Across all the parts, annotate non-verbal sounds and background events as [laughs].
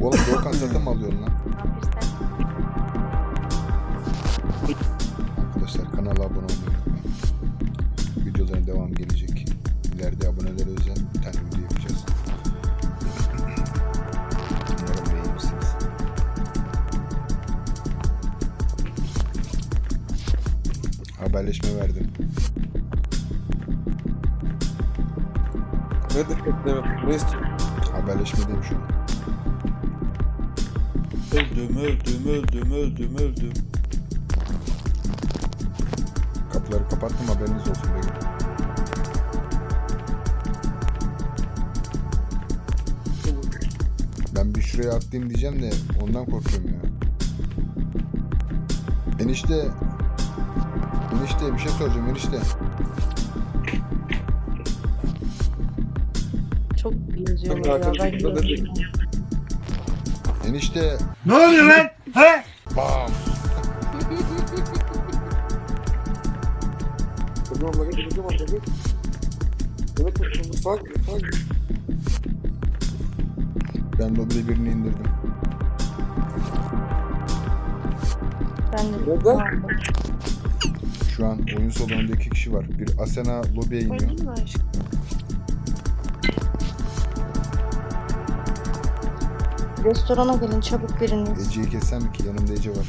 Oğlum Doğukan satın mı alıyorsun lan? Arkadaşlar kanala abone olmayı unutmayın. Videoların devam gelecek. İleride abonelere özel bir tane video yapacağız. Umarım beğenirsiniz. Haberleşme verdim. Ne demek Ne istiyorsun? Haberleşmedeyim şu an. Öldüm öldüm öldüm öldüm öldüm. Kapıları kapattım haberiniz olsun. Begüm. Ben bir şuraya atlayayım diyeceğim de ondan korkuyorum ya. Enişte. Enişte bir şey soracağım enişte. Çok yazıyorlar ya. Zaten Ben çocuklar ne gördüm. Enişte. Ne oluyor lan? He? Bam. Kızım abla git kızım abla git. Evet kızım bak bak. Ben lobide birini indirdim. Ben de Neden? Şu an oyun salonunda iki kişi var. Bir Asena lobiye iniyor. Oynayayım mı aşkım? Restorana gelin çabuk biriniz. Ece'yi kessem mi ki? Yanımda Ece var.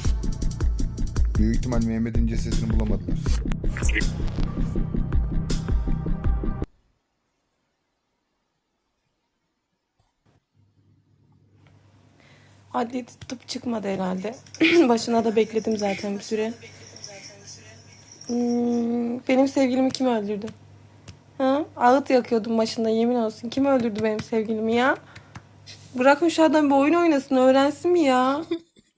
Büyük ihtimal Mehmet'in cesedini bulamadılar. Adli tıp çıkmadı herhalde. [clears throat] Başına da bekledim zaten bir süre. Hmm, benim sevgilimi kim öldürdü? Ha? Ağıt yakıyordum başında yemin olsun. Kim öldürdü benim sevgilimi ya? Bırakın şu adam bir oyun oynasın öğrensin mi ya?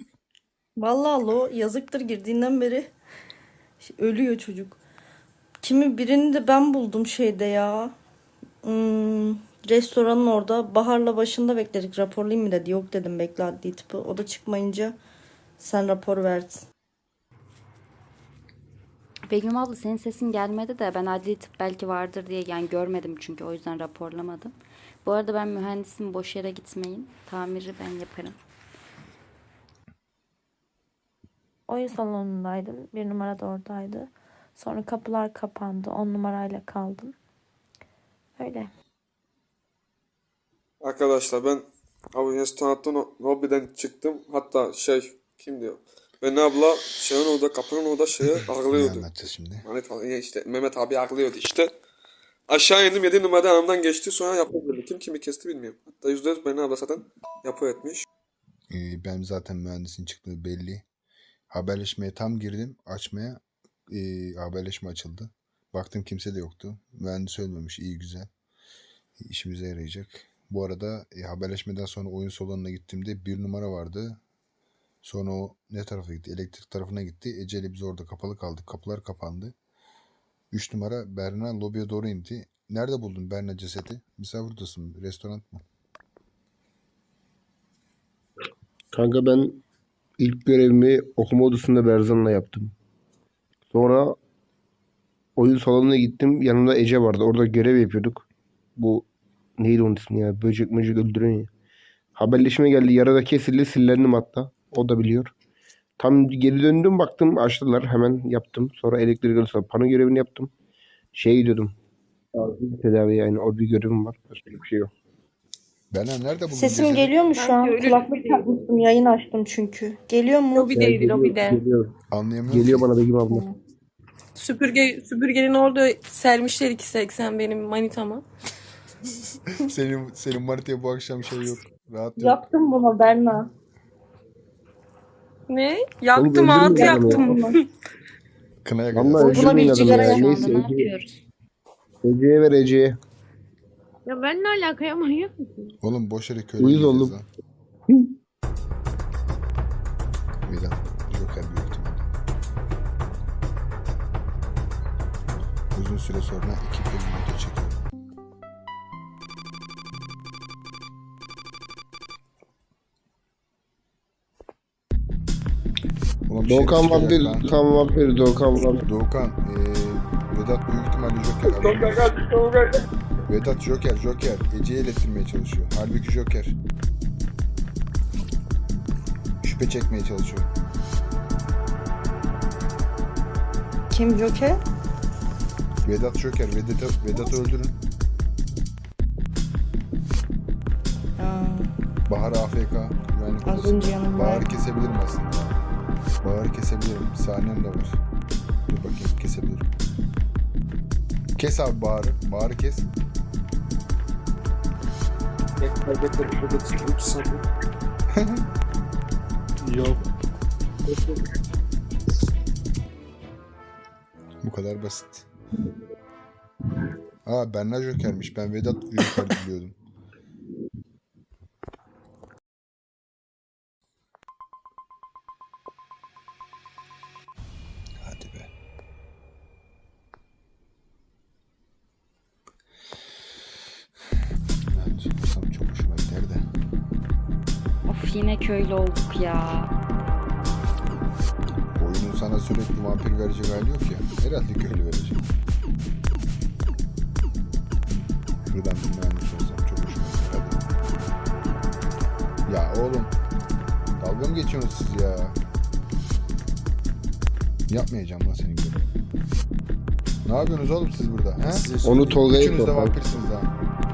[laughs] Vallahi lo yazıktır girdiğinden beri ölüyor çocuk. Kimi birini de ben buldum şeyde ya. Hmm, restoranın orada Bahar'la başında bekledik raporlayayım mı dedi. Yok dedim bekle adli tıpı. O da çıkmayınca sen rapor verdin. Begüm abla senin sesin gelmedi de ben adli tıp belki vardır diye yani görmedim çünkü o yüzden raporlamadım. Bu arada ben mühendisim boş yere gitmeyin. Tamiri ben yaparım. Oyun salonundaydım. Bir numara da oradaydı. Sonra kapılar kapandı. On numarayla kaldım. Öyle. Arkadaşlar ben abi restorandan o- lobiden çıktım. Hatta şey kim diyor? Ben abla şeyin orada kapının orada şeye Ne ağlıyordu. anlatacağız şimdi? Mehmet abi işte Mehmet abi ağlıyordu işte. Aşağı indim 7 numaradan yanımdan geçti sonra yapı Kim kimi kesti bilmiyorum. Hatta %100 beni abla zaten yapı etmiş. Ee, ben zaten mühendisin çıktığı belli. Haberleşmeye tam girdim. Açmaya ee, haberleşme açıldı. Baktım kimse de yoktu. Mühendis ölmemiş. iyi güzel. İşimize yarayacak. Bu arada e, haberleşmeden sonra oyun salonuna gittiğimde bir numara vardı. Sonra o ne tarafa gitti? Elektrik tarafına gitti. Ece'yle biz orada kapalı kaldık. Kapılar kapandı. 3 numara Berna lobiye doğru indi. Nerede buldun Berna cesedi? Misafir mı? Restoran mı? Kanka ben ilk görevimi okuma odasında Berzan'la yaptım. Sonra oyun salonuna gittim. Yanımda Ece vardı. Orada görev yapıyorduk. Bu neydi onun ismi ya? Böcek möcek öldüren ya. Haberleşme geldi. Yarada kesildi. Sillendim hatta. O da biliyor. Tam geri döndüm baktım açtılar. Hemen yaptım. Sonra elektrik arası pano görevini yaptım. Şey gidiyordum. Tedavi yani. O bir görevim var. Başka bir şey yok. Berna nerede buldun Sesim cesedi? geliyor mu şu an? Kulaklık takmıştım yayın açtım çünkü. Geliyor mu? Lobideydi Geliyor, lobide. Geliyor, Anlayamıyorum. geliyor bana Begüm abla. Süpürge, süpürgenin orada sermişler 2.80 benim manitama. senin senin manitaya bu akşam şey yok. Rahat yok. Yaptım bunu Berna. Ne? Yaktım altı yaktım. Bunu. [laughs] Kına Vallahi bir sigara ya. Neyse ne Ece'ye, yapıyoruz? Ece'ye ver Ece'ye. Ya ben ne alaka ya manyak mısın? Oğlum boş yere köle Uyuz lan. Milan. Joker büyük ihtimalle. Uzun süre sonra ekiple bir video çekiyorum. Oğlum Doğukan şerif vampir. Doğukan vampir, Doğukan vampir. Doğukan, eee Vedat büyük ihtimalle Joker. Tolga gel. Vedat Joker, Joker. Ece'ye ilettirmeye çalışıyor. Halbuki Joker. Şüphe çekmeye çalışıyor. Kim Joker? Vedat Joker. Vedat'ı Vedat'ı öldürün. Aa, Bahar AFK. Güvenlik az odası. önce yanımda. Bahar'ı kesebilirim aslında. Bahar'ı kesebilirim. Saniyem de var. Dur bakayım kesebilirim. Kes abi Bahar'ı. Bahar'ı kes. Bekler bekler. Şurada sıkıntı saniye. Yok. Bu kadar basit. Aa Berna Joker'miş. Ben Vedat Joker biliyordum. Of yine köylü olduk ya. Oyunun sana sürekli vampir verecek hali yok ya. Herhalde köylü verecek. Şuradan bir mühendis olsam çok hoşuma. Hadi. Ya oğlum. Dalga mı geçiyorsunuz siz ya? Yapmayacağım lan senin gibi. Ne yapıyorsunuz oğlum siz burada? He? Onu Tolga'ya Üçünüz de vampirsiniz ha.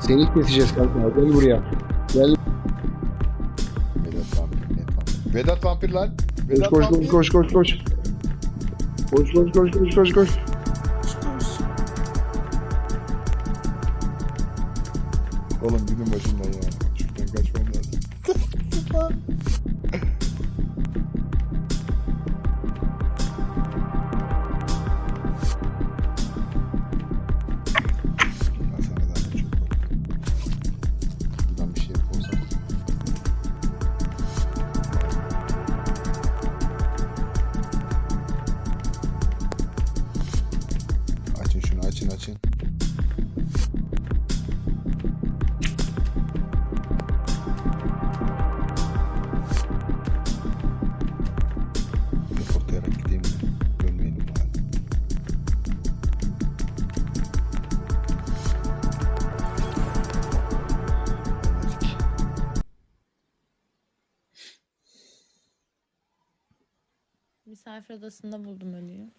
Seni keseceğiz kanka. Gel buraya. Vedat vampir lan. Koş Vedat koş vampir. koş koş koş koş. Koş koş koş koş koş koş. Misafir odasında buldum ölüyü.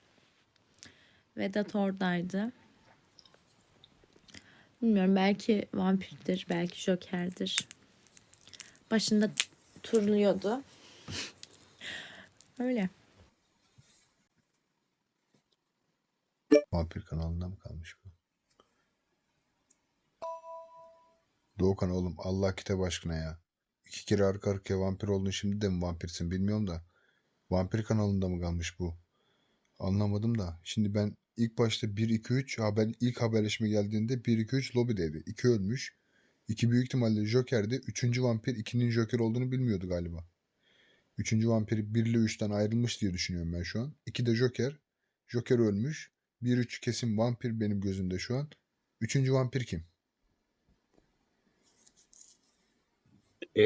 Vedat oradaydı. Bilmiyorum belki vampirdir, belki jokerdir. Başında turluyordu. [laughs] Öyle. Vampir kanalında mı kalmış bu? Doğukan oğlum Allah kitap aşkına ya. İki kere arka arkaya vampir oldun şimdi de mi vampirsin bilmiyorum da. Vampir kanalında mı kalmış bu? Anlamadım da. Şimdi ben ilk başta 1-2-3 haber, ilk haberleşme geldiğinde 1-2-3 lobideydi. 2 ölmüş. 2 büyük ihtimalle Joker'di. Üçüncü vampir 2'nin Joker olduğunu bilmiyordu galiba. Üçüncü vampir 1 ile 3'ten ayrılmış diye düşünüyorum ben şu an. 2 de Joker. Joker ölmüş. 1-3 kesin vampir benim gözümde şu an. Üçüncü vampir kim? Ee,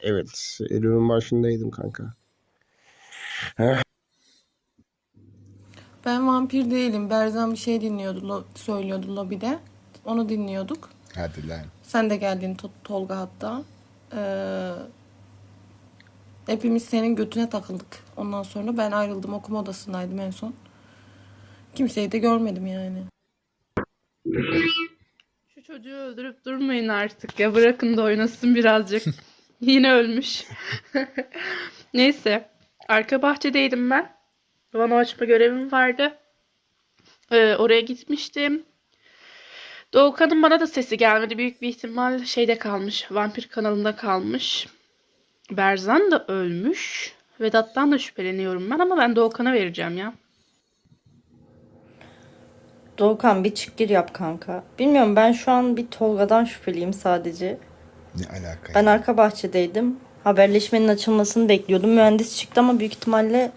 evet. Elinin başındaydım kanka. Ben vampir değilim. Berzan bir şey dinliyordu, lo- söylüyordu lobide. Onu dinliyorduk. Hadi lan. Sen de geldin To- Tolga hatta. Ee, hepimiz senin götüne takıldık. Ondan sonra ben ayrıldım. Okuma odasındaydım en son. Kimseyi de görmedim yani. Şu çocuğu öldürüp durmayın artık ya. Bırakın da oynasın birazcık. [laughs] Yine ölmüş. [laughs] Neyse. Arka bahçedeydim ben. Bana açma görevim vardı. Ee, oraya gitmiştim. Doğukan'ın bana da sesi gelmedi. Büyük bir ihtimal şeyde kalmış. Vampir kanalında kalmış. Berzan da ölmüş. Vedat'tan da şüpheleniyorum ben ama ben Doğukan'a vereceğim ya. Doğukan bir çık gir yap kanka. Bilmiyorum ben şu an bir Tolga'dan şüpheliyim sadece. Ne alaka Ben arka bahçedeydim. Haberleşmenin açılmasını bekliyordum. Mühendis çıktı ama büyük ihtimalle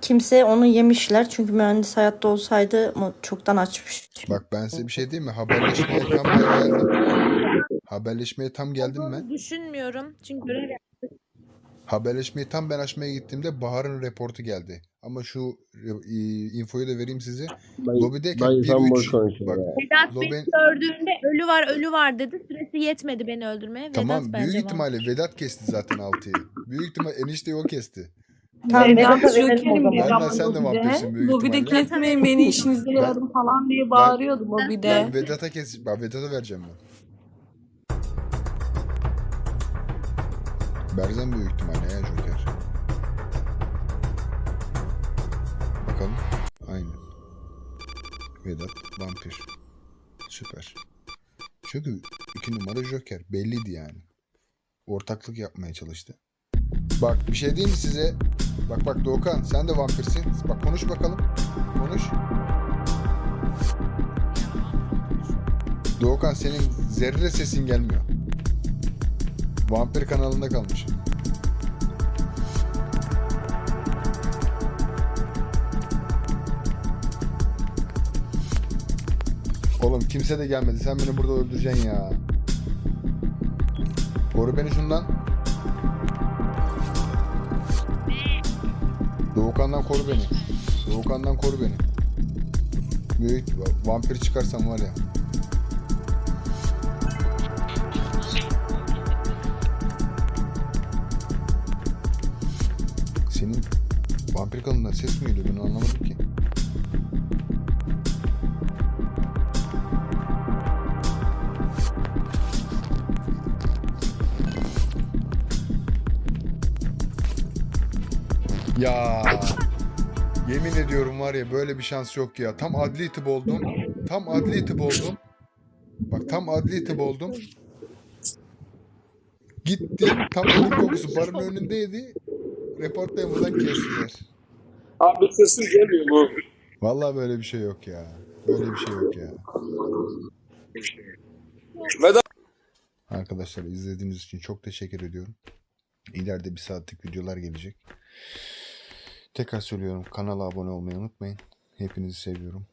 kimse onu yemişler. Çünkü mühendis hayatta olsaydı çoktan açmış. Bak ben size bir şey diyeyim mi? Haberleşmeye tam geldim. Haberleşmeye tam geldim ben. Düşünmüyorum. Çünkü görev Haberleşmeyi tam ben açmaya gittiğimde Bahar'ın reportu geldi. Ama şu e, infoyu da vereyim size. Ben, Lobideyken ben 1-3 insan boş konuşuyor bak ya. Vedat beni Lobi gördüğünde ölü var ölü var dedi. Süresi yetmedi beni öldürmeye. Vedat tamam bence büyük ihtimalle Vedat kesti zaten 6'yı. Büyük ihtimal enişte o kesti. Tamam Vedat'a ben verelim o zaman. Berna sen de vampirsin büyük Lobide ihtimalle. kesmeyin beni işinizden Ben- alırım falan diye Ben, bağırıyordu lobide. ben Vedat'a kes, ben Vedat'a vereceğim ben. Berzan büyük ihtimalle ya Joker. Bakalım. Aynen. Vedat vampir. Süper. Çünkü iki numara Joker. Belliydi yani. Ortaklık yapmaya çalıştı. Bak bir şey diyeyim mi size? Bak bak Doğukan sen de vampirsin. Bak konuş bakalım. Konuş. Doğukan senin zerre sesin gelmiyor. Vampir kanalında kalmış. Oğlum kimse de gelmedi. Sen beni burada öldüreceksin ya. Koru beni şundan. Doğukan'dan koru beni. Doğukan'dan koru beni. Büyük vampir çıkarsam var ya. Senin vampir kanalından ses mi geliyor ben anlamadım ki. Ya yemin ediyorum var ya böyle bir şans yok ya. Tam adli tıp oldum. Tam adli tıp oldum. Bak tam adli tıp oldum. Gittim tam ölüm kokusu barın önündeydi. Reportlayamadan kestiler. Abi sesin gelmiyor mu? Vallahi böyle bir şey yok ya. Böyle bir şey yok ya. Arkadaşlar izlediğiniz için çok teşekkür ediyorum. İleride bir saatlik videolar gelecek. Tekrar söylüyorum kanala abone olmayı unutmayın. Hepinizi seviyorum.